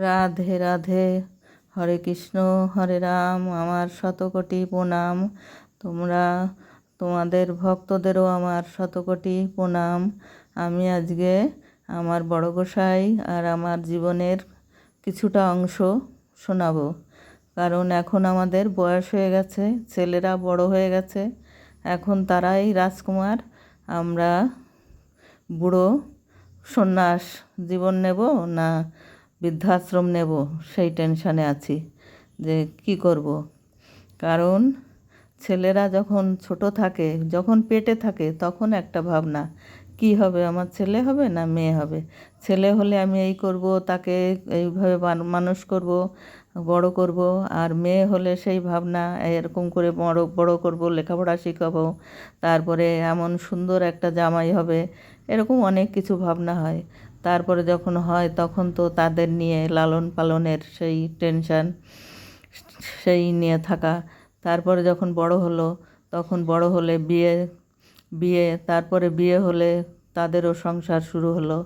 রাধে রাধে, হরে কৃষ্ণ, হরে রাম, আমার শতকোটি প্রণাম। তোমরা, তোমাদের ভক্তদেরও আমার শতকোটি প্রণাম। আমি আজকে আমার বড় গোসাই আর আমার জীবনের কিছুটা অংশ শোনাবো। কারণ এখন আমাদের বয়স হয়ে গেছে, ছেলেরা বড় হয়ে গেছে। এখন তারাই রাজকুমার, আমরা বুড়ো সন্ন্যাস। জীবন নেব না? বৃদ্ধাশ্রম নেব, সেই টেনশানে আছি যে কি করব। কারণ ছেলেরা যখন ছোট থাকে, যখন পেটে থাকে, তখন একটা ভাবনা, কি হবে, আমার ছেলে হবে না মেয়ে হবে? ছেলে হলে আমি এই করব, তাকে এইভাবে মানুষ করব, বড় করব, আর মেয়ে হলে সেই ভাবনা, এরকম করে বড় বড় করব, লেখাপড়া শেখাবো, তারপরে এমন সুন্দর একটা জামাই হবে, এরকম অনেক কিছু ভাবনা হয়। তারপরে যখন হয় তখন তো তাদের নিয়ে লালন পালনের সেই টেনশান সেই নিয়ে থাকা। তারপরে যখন বড় হলো, তখন বড় হলে বিয়ে বিয়ে, তারপরে বিয়ে হলে তাদেরও সংসার শুরু হলো।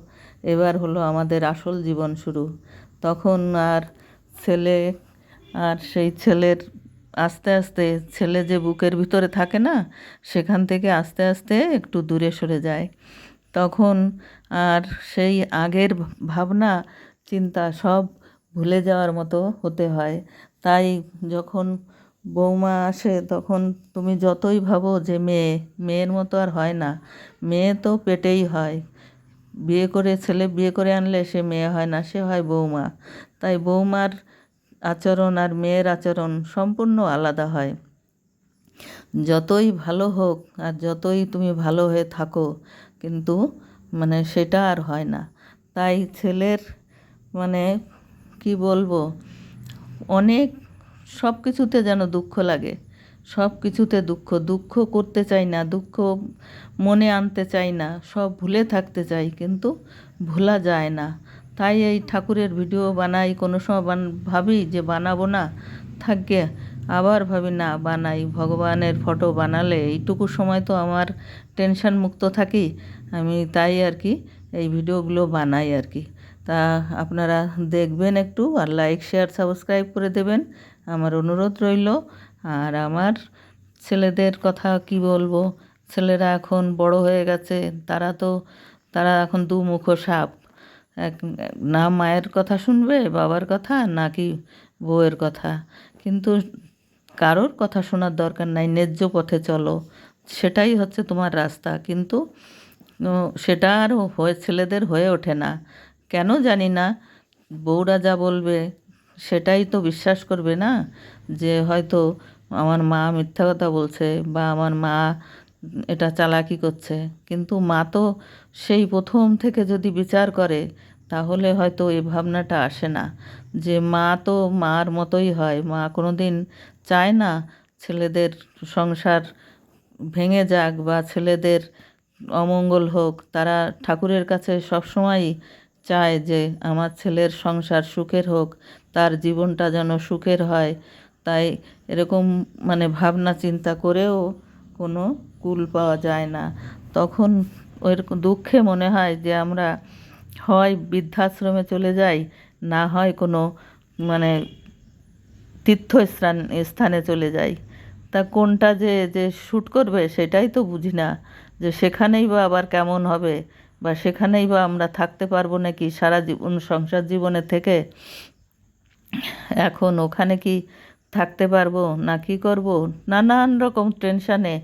এবার হলো আমাদের আসল জীবন শুরু। তখন আর ছেলে, আর সেই ছেলের আস্তে আস্তে ছেলে যে বুকের ভিতরে থাকে না, সেখান থেকে আস্তে আস্তে একটু দূরে সরে যায়। তখন আর সেই আগের ভাবনা, চিন্তা সব ভুলে যাওয়ার মতো হতে হয়। তাই যখন বৌমা আসে, তখন তুমি যতই ভাবো যে মেয়ে, মেয়ের মতো আর হয় না। মেয়ে তো পেটেই হয়। বিয়ে করে, ছেলে বিয়ে করে আনলে সে মেয়ে হয় না, সে হয় বৌমা। তাই বৌমার আচরণ আর মেয়ের আচরণ সম্পূর্ণ আলাদা হয়। যতই ভালো হোক আর যতই তুমি ভালো হয়ে থাকো কিন্তু মানে সেটা আর হয় না। তাই ছেলের মানে কি বলব, অনেক সব কিছুতে যেন দুঃখ লাগে। সব কিছুতে দুঃখ দুঃখ করতে চাই না, দুঃখ মনে আনতে চাই না, সব ভুলে থাকতে চাই কিন্তু ভোলা যায় না। তাই এই ঠাকুরের ভিডিও বানাই, কোনো সময় ভাবি যে বানাবো না থাকবে আবার ভাবি, না, বানাই। ভগবানের ফটো বানালে এইটুকু সময় তো আমার টেনশন মুক্ত থাকি। আমি তাই আর কি, এই ভিডিওগুলো বানাই আর কি। তা আপনারা দেখবেন একটু আর লাইক শেয়ার সাবস্ক্রাইব করে দেবেন। আমার অনুরোধ রইল। আর আমার ছেলেদের কথা কি বলব? ছেলেরা এখন বড় হয়ে গেছে। তারা তো, তারা এখন দু মুখো সাপ। এক, না মায়ের কথা শুনবে, বাবার কথা, নাকি বউয়ের কথা? কিন্তু কারোর কথা শোনার দরকার নাই, ন্যায্য পথে চলো। সেটাই হচ্ছে তোমার রাস্তা। কিন্তু সেটা আর হয়ে, ছেলেদের হয়ে ওঠে না। কেন জানি না, বউরা যা বলবে, সেটাই তো বিশ্বাস করবে না যে হয়তো আমার মা মিথ্যা কথা বলছে বা আমার মা এটা চালাকি করছে। কিন্তু মা তো সেই প্রথম থেকে যদি বিচার করে তাহলে হয়তো এই ভাবনাটা আসে না। যে মা তো মার মতোই হয়, মা কোনো দিন চায় না ছেলেদের সংসার ভেঙে যাক বা ছেলেদের অমঙ্গল হোক। তারা ঠাকুরের কাছে সবসময়ই চায় যে আমার ছেলের সংসার সুখের হোক, তার জীবনটা যেন সুখের হয়। তাই এরকম মানে ভাবনা চিন্তা করেও কোনো কুল পাওয়া যায় না। তখন ওই দুঃখে মনে হয় যে আমরা হয় বৃদ্ধাশ্রমে চলে যাই, না হয় কোনো মানে তীর্থস্থান, স্থানে চলে যাই। তা কোনটা যে যে শ্যুট করবে সেটাই তো বুঝি না, যে সেখানেই বা আবার কেমন হবে, বা সেখানেই বা আমরা থাকতে পারব নাকি সারা জীবন, সংসার জীবনে থেকে? এখন ওখানে কি থাকতে পারব, না কি করব? নানান রকম টেনশানে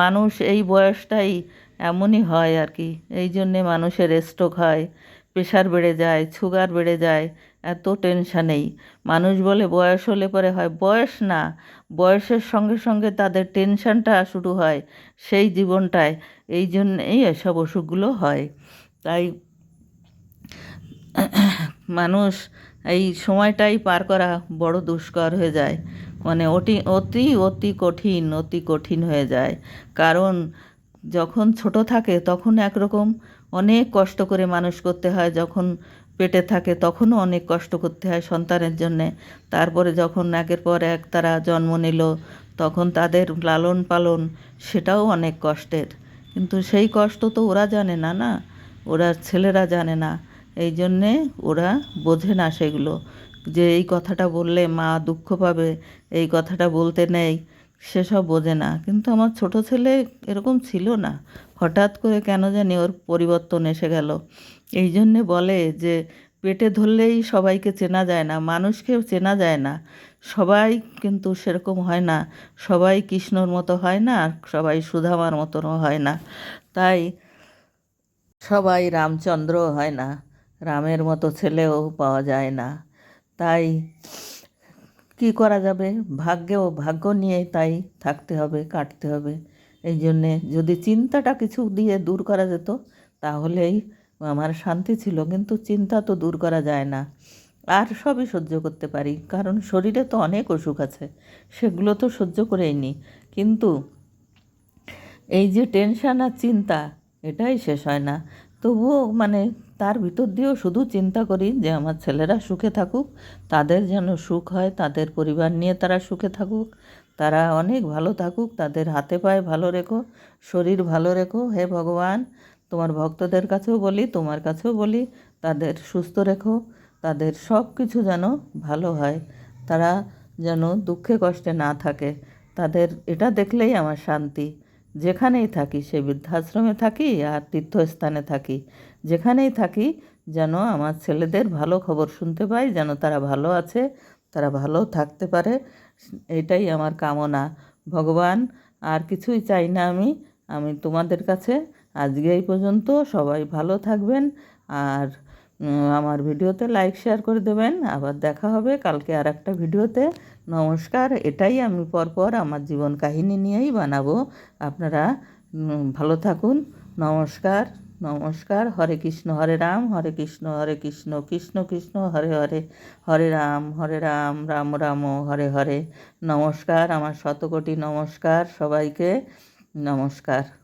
মানুষ এই বয়সটাই এমনই হয় আর কি, এই জন্যে মানুষের স্ট্রোক হয়। প্রেশার বেড়ে যায়, সুগার বেড়ে যায়, এত টেনশানেই। মানুষ বলে বয়স হলে পরে হয় বয়স না, বয়সের সঙ্গে সঙ্গে তাদের টেনশানটা শুরু হয় সেই জীবনটায়। এই জন্যেই এসব অসুখগুলো হয়। তাই মানুষ এই সময়টাই পার করা বড় দুষ্কর হয়ে যায়। মানে অতি অতি অতি কঠিন অতি কঠিন হয়ে যায়। কারণ যখন ছোট থাকে তখন একরকম অনেক কষ্ট করে মানুষ করতে হয়, যখন পেটে থাকে তখনও অনেক কষ্ট করতে হয় সন্তানের জন্যে। তারপরে যখন একের পর এক তারা জন্ম নিল, তখন তাদের লালন পালন সেটাও অনেক কষ্টের। কিন্তু সেই কষ্ট তো ওরা জানে না না, ওরা ছেলেরা জানে না। এই জন্যে ওরা বোঝে না সেগুলো। যে এই কথাটা বললে মা দুঃখ পাবে, এই কথাটা বলতে নেই সেসব বোঝে না। কিন্তু আমার ছোট ছেলে এরকম ছিল না। হঠাৎ করে কেন জানি ওর পরিবর্তন এসে গেল। এই জন্যে বলে যে, পেটে ধরলেই সবাইকে চেনা যায় না, মানুষকেও চেনা যায় না। সবাই কিন্তু সেরকম হয় না। সবাই কৃষ্ণর মতো হয় না, আর সবাই সুধামার মতনও হয় না। তাই সবাই রামচন্দ্র হয় না। রামের মতো ছেলেও পাওয়া যায় না। তাই কি করা যাবে? ভাগ্যেও ভাগ্য নিয়ে তাই থাকতে হবে, কাটতে হবে। এই জন্যে যদি চিন্তাটা কিছু দিয়ে দূর করা যেত, তাহলেই আমার শান্তি ছিল, কিন্তু চিন্তা তো দূর করা যায় না। আর সবই সহ্য করতে পারি, কারণ শরীরে তো অনেক অসুখ আছে, সেগুলো তো সহ্য করেই নি। কিন্তু এই যে টেনশান আর চিন্তা, এটাই শেষ হয় না। তবুও মানে তার ভিতর দিয়েও শুধু চিন্তা করি যে আমার ছেলেরা সুখে থাকুক, তাদের যেন সুখ হয়, তাদের পরিবার নিয়ে তারা সুখে থাকুক। তারা অনেক ভালো থাকুক, তাদের হাতে পায়ে ভালো রেখো, শরীর ভালো রেখো। হে ভগবান, তোমার ভক্তদের কাছেও বলি, তোমার কাছেও বলি, তাদের সুস্থ রেখো, তাদের সব কিছু যেন ভালো হয়। তারা যেন দুঃখে কষ্টে না থাকে। তাদের এটা দেখলেই আমার শান্তি। যেখানেই থাকি, সে বৃদ্ধাশ্রমে থাকি আর তীর্থস্থানে থাকি। যেখানেই থাকি যেন আমার ছেলেদের ভালো খবর শুনতে পাই, যেন তারা ভালো আছে, তারা ভালো থাকতে পারে। এটাই আমার কামনা। ভগবান, আর কিছুই চাই না আমি। আমি তোমাদের কাছে আজকে এই পর্যন্ত। সবাই ভালো থাকবেন আর আমার ভিডিওতে লাইক শেয়ার করে দেবেন। আবার দেখা হবে কালকে আর একটা ভিডিওতে। নমস্কার। এটাই আমি পরপর আমার জীবন কাহিনী নিয়েই বানাবো। আপনারা ভালো থাকুন। নমস্কার। নমস্কার। হরে কৃষ্ণ, হরে রাম, হরে কৃষ্ণ হরে কৃষ্ণ কৃষ্ণ কৃষ্ণ, হরে হরে হরে রাম হরে রাম রাম রাম, হরে হরে। নমস্কার, আমার শতকোটি নমস্কার সবাইকে। নমস্কার।